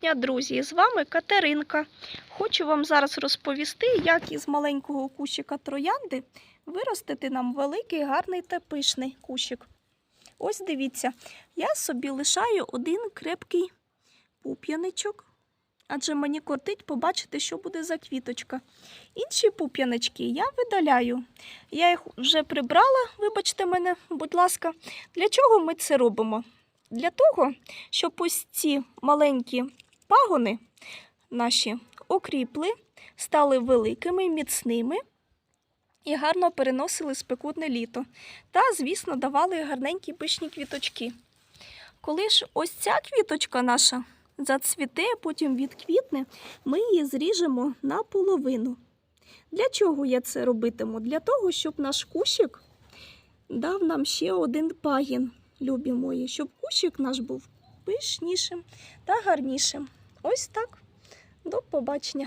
дня, друзі! З вами Катеринка. Хочу вам зараз розповісти, як із маленького кущика троянди виростити нам великий, гарний та пишний кущик. Ось дивіться, я собі лишаю один крепкий пуп'яничок, адже мені кортить побачити, що буде за квіточка. Інші пуп'янички я видаляю. Я їх вже прибрала, вибачте мене, будь ласка. Для чого ми це робимо? Для того, щоб ось ці маленькі пагони наші окріпли, стали великими, міцними і гарно переносили спекутне літо. Та, звісно, давали гарненькі пишні квіточки. Коли ж ось ця квіточка наша зацвіте, потім відквітне, ми її зріжемо наполовину. Для чого я це робитиму? Для того, щоб наш кущик дав нам ще один пагін, любі мої, щоб кущик наш був пишнішим та гарнішим. Ось так. До побачення.